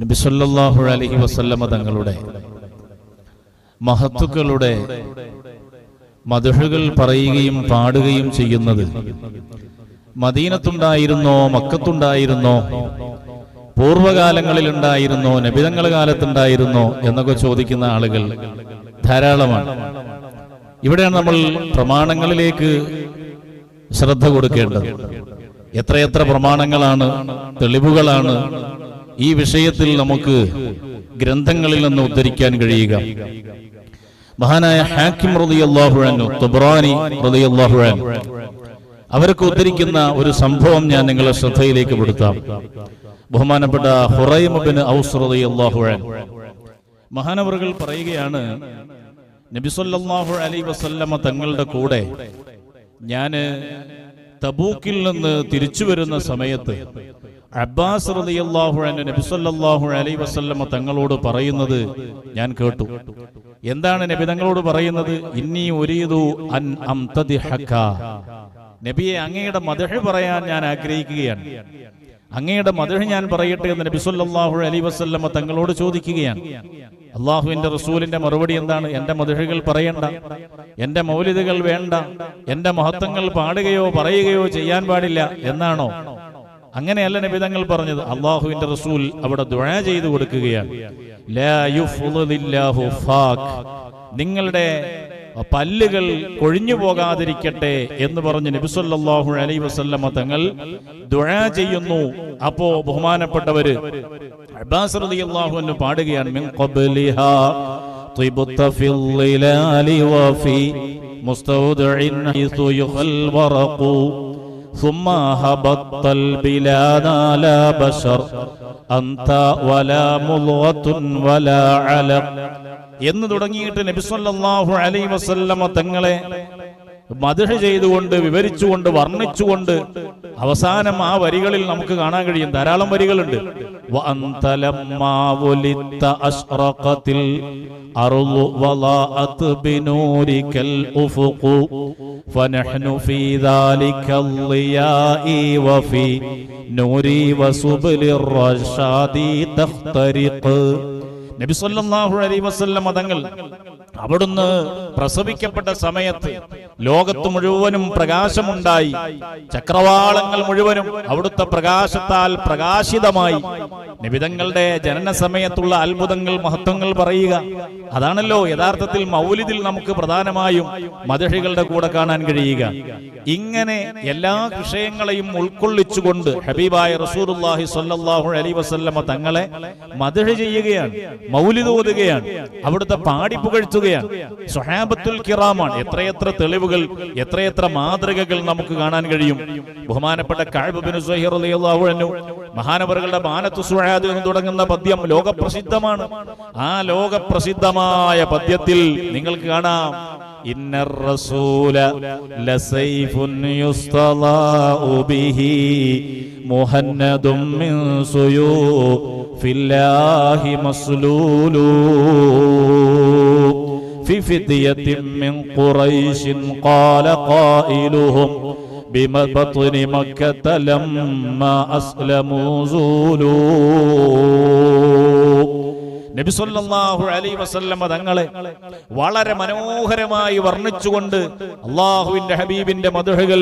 നബിസല്ലാഹു അലഹി വസല്ലമ തങ്ങളുടെ മഹത്തുക്കളുടെ മധുഹകൾ പറയുകയും പാടുകയും ചെയ്യുന്നത് മദീനത്തുണ്ടായിരുന്നോ മക്കത്തുണ്ടായിരുന്നോ പൂർവകാലങ്ങളിലുണ്ടായിരുന്നോ നബിതങ്ങൾ കാലത്തുണ്ടായിരുന്നോ എന്നൊക്കെ ചോദിക്കുന്ന ആളുകൾ ധാരാളമാണ്. ഇവിടെയാണ് നമ്മൾ പ്രമാണങ്ങളിലേക്ക് ശ്രദ്ധ കൊടുക്കേണ്ടത്. എത്രയെത്ര പ്രമാണങ്ങളാണ് തെളിവുകളാണ് ഈ വിഷയത്തിൽ നമുക്ക് ഗ്രന്ഥങ്ങളിൽ നിന്ന് ഉദ്ധരിക്കാൻ കഴിയുക. മഹാനായ ഹാക്കിം റളിയല്ലാഹു തുബ്രാനി അവർക്ക് ഉദ്ധരിക്കുന്ന ഒരു സംഭവം ഞാൻ നിങ്ങളെ ശ്രദ്ധയിലേക്ക് പെടുത്താം. ബഹുമാനപ്പെട്ട ഹുറൈമുബിന് ഔസ് മഹാനവറുകൾ പറയുകയാണ് നബിസൊല്ലാഹു അലൈ വസല്ലമ തങ്ങളുടെ കൂടെ ഞാൻ തബൂക്കിൽ നിന്ന് തിരിച്ചു വരുന്ന സമയത്ത് അബ്ബാസ് റളിയല്ലാഹു അൻഹു നബി സല്ലല്ലാഹു അലൈഹി വസല്ലമ തങ്ങളോട് പറയുന്നത് ഞാൻ കേട്ടു. എന്താണ് നബി തങ്ങളോട് പറയുന്നത്? ഇന്നി ഉരീദു അൻ നബിയെ അങ്ങയുടെ മദഹ് പറയാൻ ഞാൻ ആഗ്രഹിക്കുകയാണ്. അങ്ങയുടെ മദഹ് ഞാൻ പറയട്ടെ എന്ന് നബി സല്ലല്ലാഹു അലൈഹി വസല്ലമ തങ്ങളോട് ചോദിക്കുകയാണ്. അള്ളാഹുവിന്റെ റസൂലിന്റെ മറുപടി എന്താണ്? എന്റെ മധുഹകൾ പറയണ്ട. എന്റെ മൗലിദുകൾ വേണ്ട. എന്റെ മഹത്വങ്ങൾ പാടുകയോ പറയുകയോ ചെയ്യാൻ പാടില്ല എന്നാണോ? അങ്ങനെയല്ല നബിതങ്ങൾ പറഞ്ഞത് അള്ളാഹുവിന്റെ റസൂൽ അവിടെ ദുഴ ചെയ്തു കൊടുക്കുകയാണ് ലാ യുഫ്ളില്ലാഹു ഫാക്ക്. നിങ്ങളുടെ പല്ലുകൾ കൊഴിഞ്ഞു പോകാതിരിക്കട്ടെ എന്ന് പറഞ്ഞ് നബിസല്ലാഹു അലൈ വസല്ലമ തങ്ങൾ ദുഴ ചെയ്യുന്നു അപ്പോ ബഹുമാനപ്പെട്ടവര് അബ്ബാസ് റളിയല്ലാഹു അൻഹു പാടുകയാണ് മിൻ ഖബ്ലിഹാ طبت في الظلال وفي مستودع حيث يخى الورق ثم هبطت البلاد لا بشر أنت ولا مضغة ولا علق എന്ന് തുടങ്ങിയിട്ട് നബിസല്ലാഹു അലൈ വസല്ലമ തങ്ങളെ മധുഷ ചെയ്തുകൊണ്ട് വിവരിച്ചുകൊണ്ട് വർണിച്ചുകൊണ്ട് അവസാനം ആ വരികളിൽ നമുക്ക് കാണാൻ കഴിയും. ധാരാളം വരികളുണ്ട്. നൂരി വസുബിൽ റഷാദി തഖ്തരിഖ് നബിസ്വല്ലാഹു അലൈ വസ്ല്ല മതങ്ങൾ അവിടുന്ന് പ്രസവിക്കപ്പെട്ട സമയത്ത് ലോകത്ത് മുഴുവനും പ്രകാശമുണ്ടായി. ചക്രവാളങ്ങൾ മുഴുവനും അവിടുത്തെ പ്രകാശത്താൽ പ്രകാശിതമായി. നിബിതങ്ങളുടെ ജനന സമയത്തുള്ള അത്ഭുതങ്ങൾ മഹത്വങ്ങൾ പറയുക. അതാണല്ലോ യഥാർത്ഥത്തിൽ മൗലിദിൽ നമുക്ക് പ്രധാനമായും മതഹികളുടെ കൂടെ കാണാൻ കഴിയുക. ഇങ്ങനെ എല്ലാ വിഷയങ്ങളെയും ഉൾക്കൊള്ളിച്ചുകൊണ്ട് ഹബീബായ റസൂർ സല്ലാഹു അലൈ വസല്ലമ തങ്ങളെ മതഹി ചെയ്യുകയാണ്. മൗലിദ് ഓതുകയാണ്. അവിടുത്തെ പാടി പുകഴ്ത്തുകയാണ്. സുഹാബത്തുൽ കിറാമാണ്. എത്രയെത്ര തെളിവുകൾ എത്രയെത്ര മാതൃകകൾ നമുക്ക് കാണാൻ കഴിയും. ബഹുമാനപ്പെട്ട അൻഹു മഹാനവറുകളുടെ മാനത്തു സുഹാദ് എന്ന് തുടങ്ങുന്ന പദ്യം ലോകപ്രസിദ്ധമാണ്. ആ ലോകപ്രസിദ്ധമായ പദ്യത്തിൽ നിങ്ങൾക്ക് കാണാം. إن الرسول لسيف يستضاء به مهند من سيوف الله مسلول. في فدية من قريش قال قائلهم ببطن مكة لما أسلموا زولوا؟ നബി സല്ലല്ലാഹു അലൈഹി വസല്ലമ തങ്ങളെ വളരെ മനോഹരമായി വർണിച്ചുകൊണ്ട് അള്ളാഹുവിന്റെ ഹബീബിന്റെ മധുഹകൾ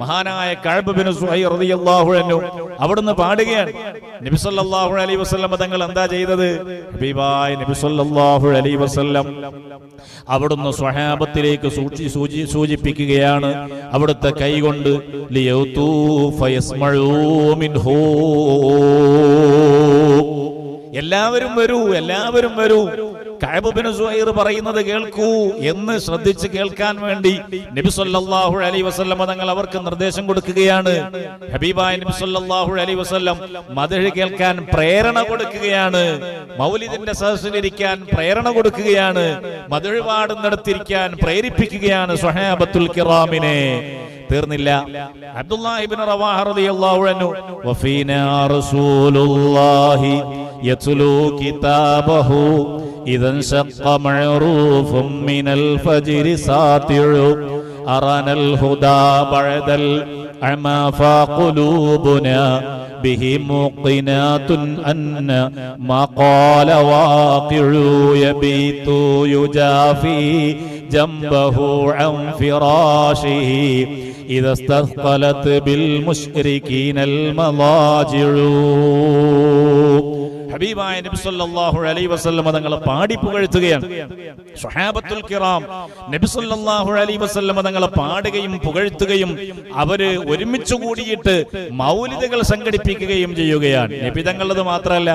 മഹാനായ കഴബിന് അൻഹു അവിടുന്ന് പാടുകയാണ്. നബിസൊല്ലാഹു അലൈഹി വസല്ലമ തങ്ങൾ എന്താ ചെയ്തത്? ഹബീബായ നബി സല്ലല്ലാഹു അലൈഹി വസല്ലം അവിടുന്ന് സ്വഹാബത്തിലേക്ക് സൂക്ഷി സൂചി സൂചിപ്പിക്കുകയാണ്. അവിടുത്തെ കൈകൊണ്ട് ലിയൗതൂ ഫയസ്മഴൂ മിൻഹൂ. എല്ലാവരും വരൂ എല്ലാവരും വരൂ. കഅബുബിന് സുഹൈർ പറയുന്നത് കേൾക്കൂ എന്ന് ശ്രദ്ധിച്ച് കേൾക്കാൻ വേണ്ടി നബി സല്ലല്ലാഹു അലൈഹി വസല്ലം തങ്ങൾ അവർക്ക് നിർദ്ദേശം കൊടുക്കുകയാണ്. ഹബീബായ നബി സല്ലല്ലാഹു അലൈഹി വസല്ലം കേൾക്കാൻ പ്രേരണ കൊടുക്കുകയാണ്. മൗലിദിന്റെ സദസ്സിലിരിക്കാൻ പ്രേരണ കൊടുക്കുകയാണ്. മദഹ് പാടുന്നിടത്തിരിക്കാൻ പ്രേരിപ്പിക്കുകയാണ് സ്വഹാബത്തുൽ കിറാമിനെ. തീർന്നില്ല. അബ്ദുല്ലാഹിബിൻ റവാഹ റളിയല്ലാഹു അൻഹു. വഫീനാ റസൂലുള്ളാഹി يتلو كتابه إذا انشق معروف من الفجر ساطع. أرانا الهدى بعد الأعمى فقلوبنا به موقنات أن ما قال واقع يبيت يجافي جنبه عن فراشه. إذا استثقلت بالمشركين المضاجع. ഹബീബായ നബി സല്ലല്ലാഹു അലൈഹി വസല്ലം തങ്ങളെ പാടി പുകഴ്ത്തുകയാണ്. സ്വഹാബത്തുൽ കിറാം നബി സല്ലല്ലാഹു അലൈഹി വസല്ലം തങ്ങളെ പാടുകയും പുകഴ്ത്തുകയും അവർ ഒരുമിച്ച് കൂടിയിട്ട് മൗലിദകൾ സംഘടിപ്പിക്കുകയും ചെയ്യുകയാണ്. നബി തങ്ങളത് മാത്രമല്ല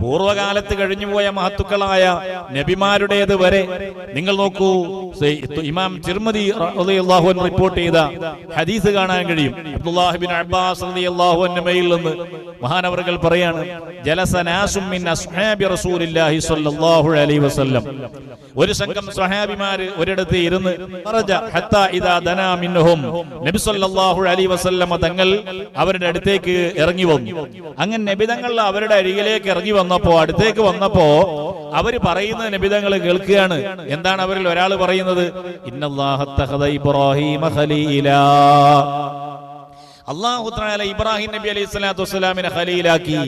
പൂർവകാലത്ത് കഴിഞ്ഞുപോയ മഹത്തുക്കളായ നബിമാരുടേത് വരെ നിങ്ങൾ നോക്കൂ ഇമാം ചിർമതി റളിയല്ലാഹു അൻഹു റിപ്പോർട്ട് ചെയ്ത ഹദീസ് കാണാൻ കഴിയും. അബ്ദുല്ലാഹിബ്നു അബ്ബാസ് റളിയല്ലാഹു അൻഹുമയിൽ നിന്ന് മഹാനവറുകൾ പറയാണ് ജലസനാസും മിൻ അസ്ഹാബി റസൂലില്ലാഹി സ്വല്ലല്ലാഹു അലൈഹി വസല്ലം. ഒരു സംഘം സ്വഹാബിമാര് ഒരിടത്ത് ഇരുന്ന് ഖറജ ഹത്താ ഇദാ ദനാ മിൻഹും. നബി സ്വല്ലല്ലാഹു അലൈഹി വസല്ലം തങ്ങൾ അവരുടെ അടുത്തേക്ക് ഇറങ്ങി വന്നു. അങ്ങനെ നബിതങ്ങൾ അവരുടെ അരികിലേക്ക് ഇറങ്ങി വന്നപ്പോ അടുത്തേക്ക് വന്നപ്പോ അവർ പറയുന്ന നബിതങ്ങൾ കേൾക്കുകയാണ്. എന്താണ് അവരിൽ ഒരാൾ പറയുന്നത്? ഇന്നല്ലാഹ ഇബ്രാഹീമ ഖലീലാ. അള്ളാഹു താല ഇബ്രാഹിം നബി അലൈഹി സ്വലാത്തു വസ്സലാമിനെ ഖലീലാക്കി.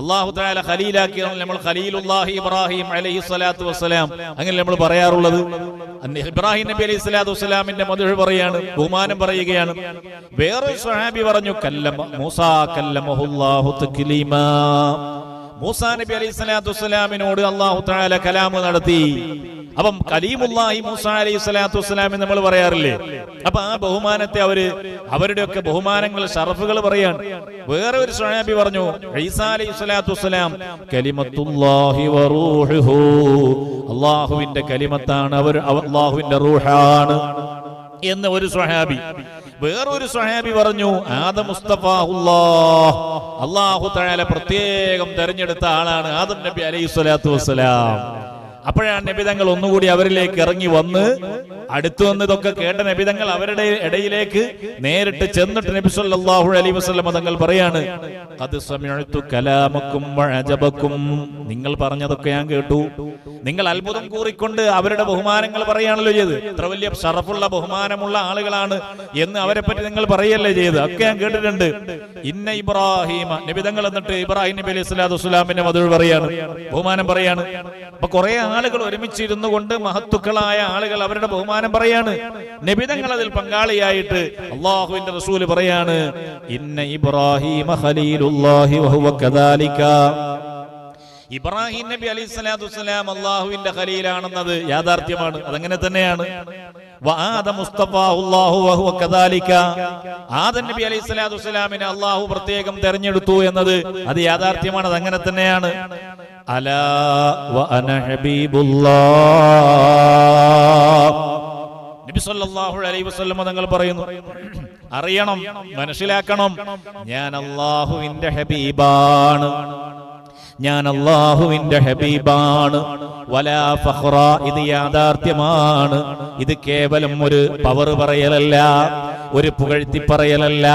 അള്ളാഹു താല ഖലീലാക്കി നമ്മൾ ഖലീലുല്ലാഹി ഇബ്രാഹിം അലൈഹി സ്വലാത്തു വസ്സലാം അങ്ങനെ നമ്മൾ പറയാറുള്ളത്. ഇബ്രാഹിം നബി അലൈഹി സ്വലാത്തു വസ്സലാമിന്റെ മധുര പറയാണ് ബഹുമാനം പറയുകയാണ്. വേറൊരു സ്വഹാബി പറഞ്ഞു കല്ലമ മൂസാ കല്ലമഹുല്ലാഹു തക്ലീമാ. മൂസാ നബി അലൈഹി സ്വലാത്തു വസ്സലാമിനോട് അള്ളാഹു താല കലാമ് നടത്തി. അപ്പം കലീമുല്ലാഹി മൂസ അലൈഹി സ്വലാത്തു വസ്സലാം എന്ന് നമ്മൾ പറയാറില്ലേ? അപ്പൊ ആ ബഹുമാനത്തെ അവർ അവരുടെയൊക്കെ ബഹുമാനങ്ങൾ ഷറഫുകൾ പറയാണ്. വേറെ ഒരു സ്വഹാബി പറഞ്ഞു ഈസാ അലൈഹി സ്വലാത്തു വസ്സലാം കലിമത്തുല്ലാഹി വറൂഹുഹു അള്ളാഹുവിന്റെ കലിമത്താണ് അവർ അള്ളാഹുവിന്റെ റൂഹാണ്. എന്ന് ഒരു സ്വഹാബി വേറൊരു സ്വഹാബി പറഞ്ഞു ആദം മുസ്തഫാഹുല്ലാഹ് അള്ളാഹു തആല പ്രത്യേകം തെരഞ്ഞെടുത്ത ആളാണ് ആദം നബി അലൈഹി സ്വലാത്തു വസ്സലാം. അപ്പോഴാണ് നബിതങ്ങൾ ഒന്നുകൂടി അവരിലേക്ക് ഇറങ്ങി വന്ന് അടുത്തു വന്ന് ഇതൊക്കെ കേട്ട നബിതങ്ങൾ അവരുടെ ഇടയിലേക്ക് നേരിട്ട് ചെന്നിട്ട് നബി സല്ലല്ലാഹു അലൈഹി വസല്ലം തങ്ങൾ പറയാണ് ഖദ് സമയത്തു കലാമക്കും വഅജബക്കും. നിങ്ങൾ പറഞ്ഞതൊക്കെ ഞാൻ കേട്ടു. നിങ്ങൾ അത്ഭുതം കൂറിക്കൊണ്ട് അവരുടെ ബഹുമാനങ്ങൾ പറയാണല്ലോ ചെയ്ത് ഇത്ര വലിയ ഷറഫുള്ള ബഹുമാനമുള്ള ആളുകളാണ് എന്ന് അവരെ പറ്റി നിങ്ങൾ പറയല്ലേ ചെയ്ത് ഒക്കെ ഞാൻ കേട്ടിട്ടുണ്ട്. ഇന്ന ഇബ്രാഹിമ നബിതങ്ങൾ എന്നിട്ട് ഇബ്രാഹിം നബി അലൈഹി സ്വലാത്തു വസ്സലാമിന്റെ മധുര പറയാണ് ബഹുമാനം പറയാണ്. അപ്പൊ കുറെ ആളുകൾ ഒരുമിച്ചിരുന്നു കൊണ്ട് മഹത്തുക്കളായ ആളുകൾ അവരുടെ ബഹുമാനം പറയാണ്. നബിതങ്ങൾ അതിൽ പങ്കാളിയായിട്ട് അള്ളാഹുവിന്റെ റസൂൽ പറയാണ് കദാലിക. ഇബ്രാഹിം നബി അലൈഹി സ്വലാത്തു വസ്സലാം അള്ളാഹുവിന്റെ ഖലീലാണെന്നത് യാഥാർത്ഥ്യമാണ് അതങ്ങനെ തന്നെയാണ്. നബി അള്ളാഹു പ്രത്യേകം തെരഞ്ഞെടുത്തു എന്നത് അത് യാഥാർത്ഥ്യമാണ് അതങ്ങനെ തന്നെയാണ്. അലാ വഅന ഹബീബുല്ലാഹ് നബി സല്ലല്ലാഹു അലൈഹി വസല്ലം തങ്ങൾ പറയുന്നു അറിയണം മനസ്സിലാക്കണം ഞാൻ അള്ളാഹുവിന്റെ ഹബീബാണ്. ഞാൻ അള്ളാഹുവിന്റെ ഹബീബാണ്. വലാ ഫഖ്റ ഇത് യാഥാർത്ഥ്യമാണ്. ഇത് കേവലം ഒരു പവർ പറയലല്ല. ഒരു പുകഴ്ത്തി പറയലല്ല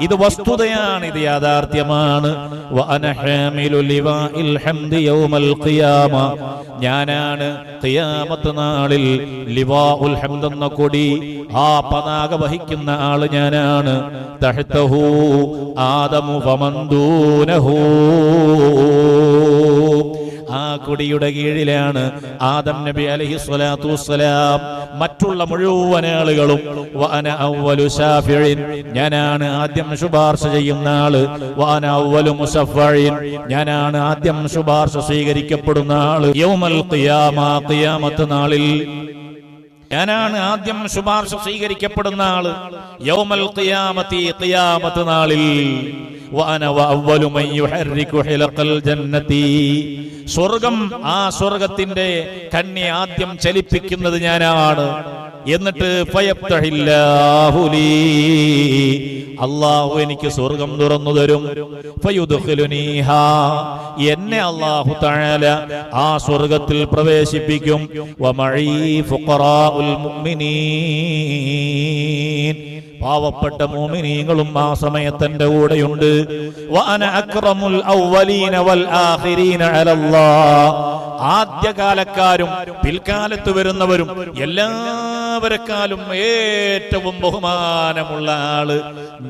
ഇത് വസ്തുതയാണ് ഇത് യാഥാർത്ഥ്യമാണ്. ഞാനാണ് നാളിൽ ലിവാഉൽ ഹംദ് എന്ന കൊടി. ആ പതാക വഹിക്കുന്ന ആൾ ഞാനാണ്. തഹ്തഹു ആദമു ഫമന്ദൂനഹു. ആ കൊടിയുടെ കീഴിലാണ് ആദം നബി അലഹി സ്വലാത്തു വസ്സലാം. മറ്റുള്ള മുഴുവൻ ആളുകളും ഞാനാണ് ആദ്യം ശുപാർശ ചെയ്യുന്ന ആൾ. വാന അവലു മുസഫ്ഫഇൻ ഞാനാണ് ആദ്യം ശുപാർശ സ്വീകരിക്കപ്പെടുന്ന ആൾ. യൗമൽ ഖിയാമ നാളിൽ ഞാനാണ് ആദ്യം ശുപാർശ സ്വീകരിക്കപ്പെടുന്ന ആൾ. യൗമൽ ഖിയാമത്തി ഖിയാമത്ത് നാളിൽ സ്വർഗം ആ സ്വർഗത്തിന്റെ കണ്ണി ആദ്യം ചലിപ്പിക്കുന്നത് ഞാനാണ്. എന്നിട്ട്. അള്ളാഹു എനിക്ക് സ്വർഗം തുറന്നു തരും. എന്നെ അള്ളാഹു തആല ആ സ്വർഗത്തിൽ പ്രവേശിപ്പിക്കും. പാവപ്പെട്ട മോമിനീങ്ങളും ആ സമയത്ത് എന്റെ കൂടെയുണ്ട് ആദ്യകാലക്കാരും പിൽക്കാലത്ത് വരുന്നവരും എല്ലാവരെക്കാലും ഏറ്റവും ബഹുമാനമുള്ള ആൾ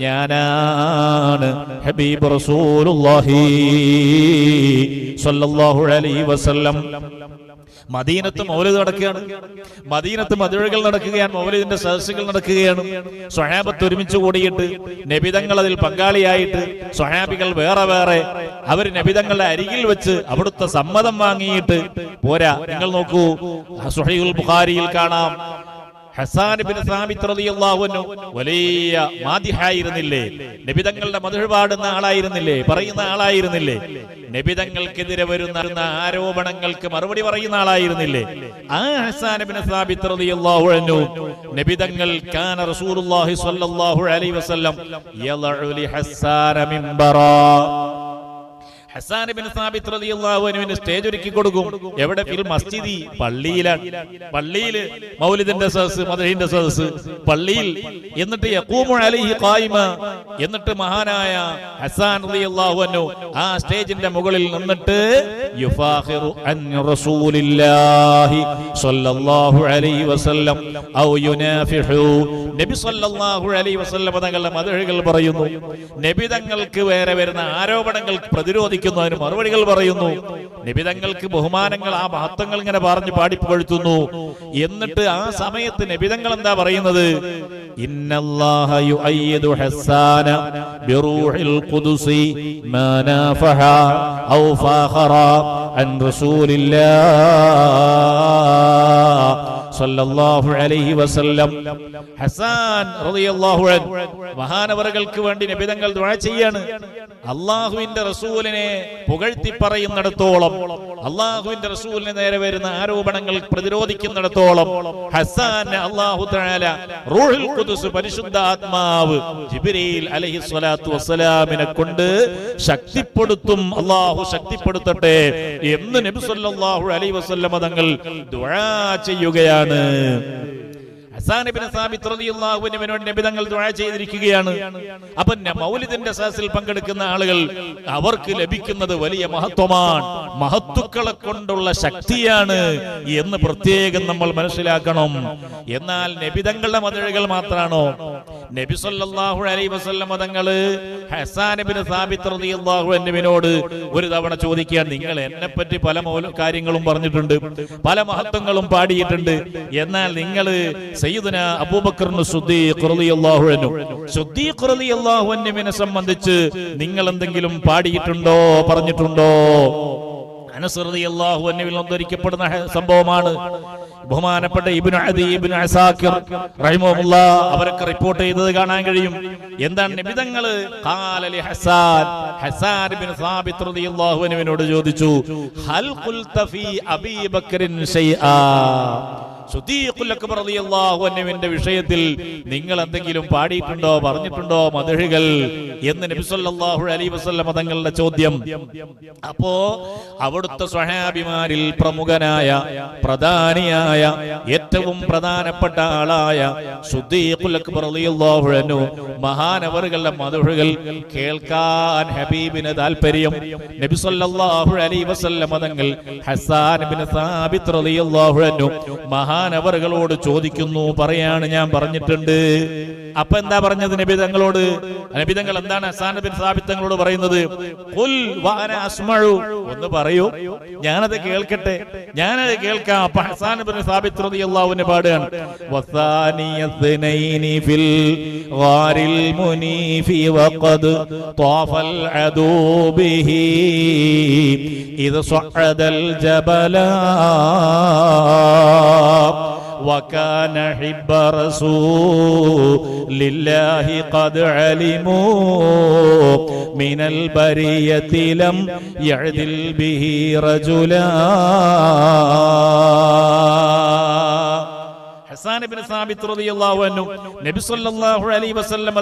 ഞാനാണ് ഹബീബ് റസൂലുള്ളാഹി സ്വല്ലല്ലാഹു അലൈഹി വസല്ലം. മദീനത്ത് മൗലിദ് നടക്കുകയാണ്. മദീനത്ത് മതിഴുകൾ നടക്കുകയാണ്. മൗലിദിന്റെ സദസ്സുകൾ നടക്കുകയാണ്. സ്വഹാബത്ത് ഒരുമിച്ച് കൂടിയിട്ട് നബിതങ്ങൾ അതിൽ പങ്കാളിയായിട്ട് സ്വഹാബികൾ വേറെ വേറെ അവർ നബിതങ്ങളുടെ അരികിൽ വെച്ച് അവിടുത്തെ സമ്മതം വാങ്ങിയിട്ട് പോരാ. നിങ്ങൾ നോക്കൂ സുഹൈൽ ബുഖാരിയിൽ കാണാം. ഹസാൻ ബിൻ സാബിത് വലിയ മാദിഹായിരുന്നില്ലേ നബിതങ്ങളുടെ മധുര പാടുന്ന ആളായിരുന്നില്ലേ? പറയുന്ന ആളായിരുന്നില്ലേ? നബിതങ്ങൾക്കെതിരെ വരുന്ന ആരോപണങ്ങൾക്ക് മറുപടി പറയുന്ന ആളായിരുന്നില്ലേ? ആ ഹസാൻ ബിൻ സാബിത് റളിയല്ലാഹു അൻഹു നബിതങ്ങൾ കാന റസൂലുള്ളാഹി സ്വല്ലല്ലാഹു അലൈഹി വസല്ലം ലി മിൻബറാ ഹസാൻ ബിൻ സാബിത് സ്റ്റേജ് ഒരുക്കി കൊടുക്കും. എവിടെ? മസ്ജിദി. പള്ളിയിലാണ് പള്ളിയിൽ മൗലിദിന്റെ സദസ് മദഹിന്റെ സദസ് പള്ളിയിൽ എന്നിട്ട് അലൈഹി ഖായിമ. എന്നിട്ട് മഹാനായ ഹസാൻ റളിയല്ലാഹു അൻഹു ആ സ്റ്റേജിന്റെ മുകളിൽ നിന്നിട്ട് സ്വല്ലല്ലാഹു അലൈഹി വസല്ലം ഔ യുനാഫിഹു. നബി സ്വല്ലല്ലാഹു അലൈഹി തങ്ങളുടെ പറയുന്നു. നബി തങ്ങൾക്ക് വേറെ വരുന്ന ആരോപണങ്ങൾ പ്രതിരോധിക്കുന്നതിന് മറുപടികൾ പറയുന്നു. നിബിതങ്ങൾക്ക് ബഹുമാനങ്ങൾ ആ മഹത്വങ്ങൾ ഇങ്ങനെ പറഞ്ഞ് പാടിപ്പുകഴുത്തുന്നു. എന്നിട്ട് ആ സമയത്ത് നിബിതങ്ങൾ എന്താ പറയുന്നത്? ഔ അൻ സല്ലല്ലാഹു അലൈഹി വസല്ലം. ഹസാൻ റളിയല്ലാഹു അൻഹു. മഹാനവറുകൾക്ക് വേണ്ടി നബിതങ്ങൾ ദുആ ചെയ്യാണ്. അള്ളാഹുവിന്റെ റസൂലിനെ പുകഴ്ത്തി പറയുന്നിടത്തോളം അള്ളാഹുവിന്റെ റസൂലിന് നേരെ വരുന്ന ആരോപണങ്ങൾ പ്രതിരോധിക്കുന്നിടത്തോളം ഹസാനെ അള്ളാഹു തആല റൂഹുൽ ഖുദ്സ് പരിശുദ്ധ ആത്മാവ് ജിബ്രീൽ അലൈഹി സ്വലാത്തു വസ്സലാമിനെ കൊണ്ട് ശക്തിപ്പെടുത്തും അള്ളാഹു ശക്തിപ്പെടുത്തട്ടെ എന്ന് നബി സല്ലല്ലാഹു അലൈഹി വസല്ലമ തങ്ങൾ ദുആ ചെയ്യുകയാണ്. ഹസാൻ ഇബ്നു സാബിത്ത് റളിയല്ലാഹു അൻഹുവിന് നബി തങ്ങൾ ദുആ ചെയ്തിരിക്കുകയാണ്. അപ്പൊ മൗലിദിന്റെ സദസ്സിൽ പങ്കെടുക്കുന്ന ആളുകൾ അവർക്ക് ലഭിക്കുന്നത് വലിയ മഹത്വമാണ്. മഹത്തുക്കളെ കൊണ്ടുള്ള ശക്തിയാണ് എന്ന് പ്രത്യേകം നമ്മൾ മനസ്സിലാക്കണം. എന്നാൽ നബിതങ്ങളുടെ മതിലുകൾ മാത്രാണോ നബി സല്ലല്ലാഹു അലൈഹി വസല്ലം തങ്ങൾ ഹസാൻ ഇബ്നു സാബിത്ത് റളിയല്ലാഹു അൻഹുവിനോട് ഒരു തവണ ചോദിക്കുകയാണ് നിങ്ങൾ എന്നെ പറ്റി പല കാര്യങ്ങളും പറഞ്ഞിട്ടുണ്ട് പല മഹത്വങ്ങളും പാടിയിട്ടുണ്ട്. എന്നാൽ നിങ്ങൾ സയ്യിദുന അബൂബക്കറിന് സുദ്ദീഖ് റളിയല്ലാഹു അൻഹു. സുദ്ദീഖ് റളിയല്ലാഹു അൻഹുവിനെ സംബന്ധിച്ച് നിങ്ങൾ എന്തെങ്കിലും പാടിയിട്ടുണ്ടോ പറഞ്ഞിട്ടുണ്ടോ? അനസ് റളിയല്ലാഹു അൻഹുവിൽ ഉദ്ധരിക്കപ്പെടുന്ന സംഭവമാണ്. ബഹുമാനപ്പെട്ട ഇബ്നു ഇബ്നു അസാക്കിർ റഹിമഹുല്ലാ അവരൊക്കെ റിപ്പോർട്ട് ചെയ്തത് കാണാൻ കഴിയും. എന്താണ് നിബിതങ്ങൾ ഹസാൻ. ഹസാൻ സാബിത് റളിയല്ലാഹു ചോദിച്ചു ഹൽ അൻഹുവിന്റെ വിഷയത്തിൽ നിങ്ങൾ എന്തെങ്കിലും പാടിയിട്ടുണ്ടോ പറഞ്ഞിട്ടുണ്ടോ മതഹികൾ എന്ന് നബി സല്ലല്ലാഹു അലൈഹി വസല്ലം തങ്ങളുടെ ചോദ്യം. അപ്പോ അവിടുത്തെ സ്വഹാബിമാരിൽ പ്രമുഖനായ പ്രധാനിയായ ഏറ്റവും പ്രധാനപ്പെട്ട ആളായ അൻഹു മഹാനവറുകളുടെ മദഹുകൾ കേൾക്കാൻ ഹബീബിന് താല്പര്യം നബി സല്ലല്ലാഹു അലൈഹി വസല്ലം തങ്ങൾ ഹസാൻ ഇബ്നു സാബിത് റളിയല്ലാഹു അൻഹു ഞാൻ അവറുകളോട് ചോദിക്കുന്നു പറയാണ് ഞാൻ പറഞ്ഞിട്ടുണ്ട്. അപ്പൊ എന്താ പറഞ്ഞത് നബി തങ്ങളോട്? നബി തങ്ങൾ എന്താണ് അസാന ബിൻ സാബിത് തങ്ങളോട് പറയുന്നത് ഒന്ന് പറയൂ. ഞാനത് കേൾക്കട്ടെ? ഞാനത് കേൾക്കാം. അപ്പൊ ഹസാൻ ബിൻ സാബിത് റളിയല്ലാഹുവിനെ പാടുകയാണ്. വസാനിയസ്നൈനി ഫിൽ ഗാരിൽ മുനീഫി വഖദ് ത്വാഫൽ അദൂ ബിഹി ഇദ് സഅദൽ ജബലാ. وكان حب رسول الله قد علموا من البرية لم يعدل به رجلا ഹസാൻ ഇബ്നു സാബിത്ത് റളിയല്ലാഹു അൻഹു നബി സല്ലല്ലാഹു അലൈഹി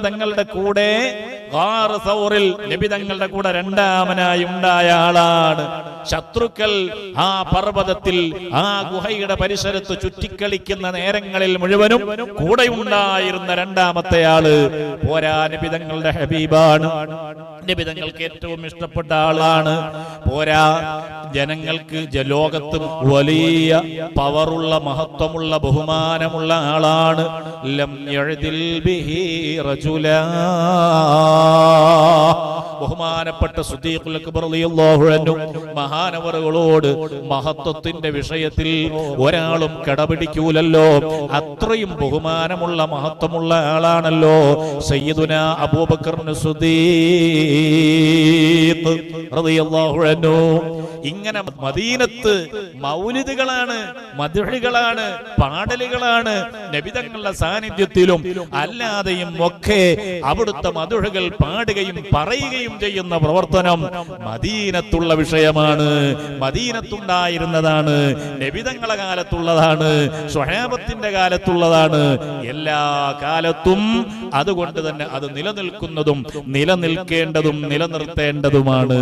തങ്ങളുടെ കൂടെ സൗറിൽ നബി തങ്ങളുടെ കൂടെ രണ്ടാമനായി ഉണ്ടായ ആളാണ്. ശത്രുക്കൾ ആ പർവതത്തിൽ ആ ഗുഹയുടെ പരിസരത്ത് ചുറ്റിക്കളിക്കുന്ന നേരങ്ങളിൽ മുഴുവനും കൂടെ ഉണ്ടായിരുന്ന രണ്ടാമത്തെ ആൾ പോരാ നബിതങ്ങളുടെ ഹബീബാണ്. നബിതങ്ങൾക്ക് ഏറ്റവും ഇഷ്ടപ്പെട്ട ആളാണ്. പോരാ ജനങ്ങൾക്ക് ലോകത്ത് വലിയ പവറുള്ള മഹത്വമുള്ള ബഹുമാനമുള്ള ആളാണ്. ലം تعذل به رجلا. ബഹുമാനപ്പെട്ട അക്ബർ റളിയല്ലാഹു അൻഹു മഹാനവറുകളോട് മഹത്വത്തിന്റെ വിഷയത്തിൽ ഒരാളും കടപിടിക്കൂലല്ലോ. അത്രയും ബഹുമാനമുള്ള മഹത്വമുള്ള ആളാണല്ലോ സയ്യിദുന അബൂബക്കറിന് റളിയല്ലാഹു അൻഹു. ഇങ്ങനെ മദീനത്ത് മൗലിദുകളാണ് മധുഹകളാണ് പാടലുകളാണ് നബിതങ്ങളുടെ സാന്നിധ്യത്തിലും അല്ലാതെയും ഒക്കെ അവിടുത്തെ മധുഴകൾ പാടുകയും പറയുകയും ചെയ്യുന്ന പ്രവർത്തനം മദീനത്തുള്ള വിഷയമാണ്. മദീനത്തുണ്ടായിരുന്നതാണ്. നബിതങ്ങളെ കാലത്തുള്ളതാണ്. സ്വഹാബത്തിന്റെ കാലത്തുള്ളതാണ്. എല്ലാ കാലത്തും അതുകൊണ്ട് തന്നെ അത് നിലനിൽക്കുന്നതും നിലനിൽക്കേണ്ടതും നിലനിർത്തേണ്ടതുമാണ്.